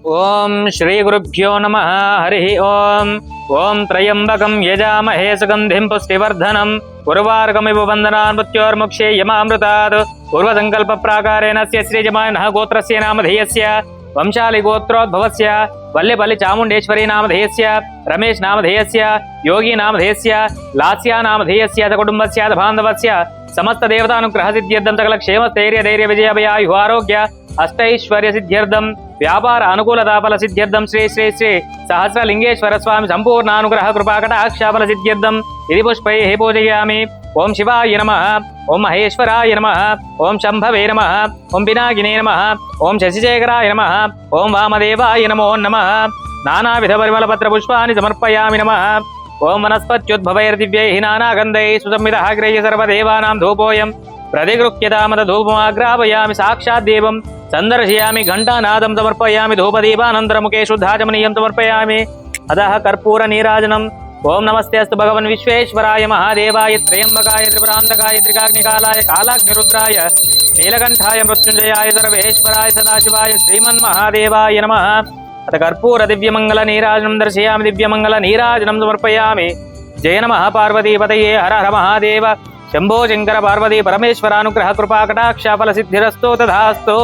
ओम श्री गुरुभ्यो नम, हरि ओम। ओम त्रयंबक यजामहे सुगंधि पुष्टिवर्धनं। उर्वार्कमिव वंदना मृत्योर्मुक्षे यमामृता पूर्वसंकल्प प्राकारेण से श्रीजमान यमामृतात्। पूर्वसङ्कल्पप्राकारेण अस्य से गोत्रस्य नामधेयस्य वंशालिगोत्रोद्भवस्य। वल्ल्यपल्लिचामुण्डेश्वरी से रमेश नामधेयस्य योगी नामधेयस्य लास्या नामधेयस्य च कुटुम्बस्य बांधव से समस्त देवता अनुग्रह सिद्धि दंतकल क्षेम धैर्य धैर्य विजय भय आयु आरोग्य। అష్టైశ్వర్య సిద్ధ్యర్థం వ్యాపార అనుకూల దాపల సిద్ధ్యర్థం శ్రీ శ్రీ శ్రీ సహస్రలింగేశ్వర స్వామి సంపూర్ణానుగ్రహ కృపాకటాక్షాపల సిద్ధ్యర్థం. ఇది పుష్పై పూజయామి. ఓం శివాయ నమ. ఓం మహేశ్వరాయ నమ. ఓం శంభవే నమ. ఓం పినాగినే నమ. ఓం శశిశేఖరాయ నమ. ఓం వామదేవాయ నమో నమ. నానావిధ పరిమళ పత్ర పుష్పాన్ని సమర్పయామి నమ. ఓం వనస్పత్యుద్భవైర్దివ్యై నానాగంధై సుసంవిధ గ్రహ్య సర్వదేవానాం ధూపోయం. ప్రతిగృహ్యతామత ధూపమాగ్రాపయామి సాక్షాద్ దేవం సందర్శయామి ఘంటానాదం సమర్పయామి ధూపదీపానందరముఖే శుద్ధాచమనీయం సమర్పయామి. అదహ కర్పూర నీరాజనం. ఓం నమస్తే అస్తు భగవన్ విశ్వేశ్వరాయ మహాదేవాయ త్రయంబకాయ త్రిపురాంధకాయ త్రికాగ్నికాలాయ కాలాగ్నిరుద్రాయ నీలకంఠాయ మృత్యుంజయాయ సర్వేశ్వరాయ సదాశివాయ శ్రీమన్ మహాదేవాయ నమ. అత కర్పూర దివ్యమంగళ నీరాజనం దర్శయామి దివ్యమంగళ నీరాజనం సమర్పయామి. జయ నమ పార్వతీపతయే హర హర మహాదేవ. శంభో శంకర పార్వతీ పరమేశ్వరానుగ్రహ కృపా కటాక్ష ఫల సిద్ధిరస్తో తథాస్తో.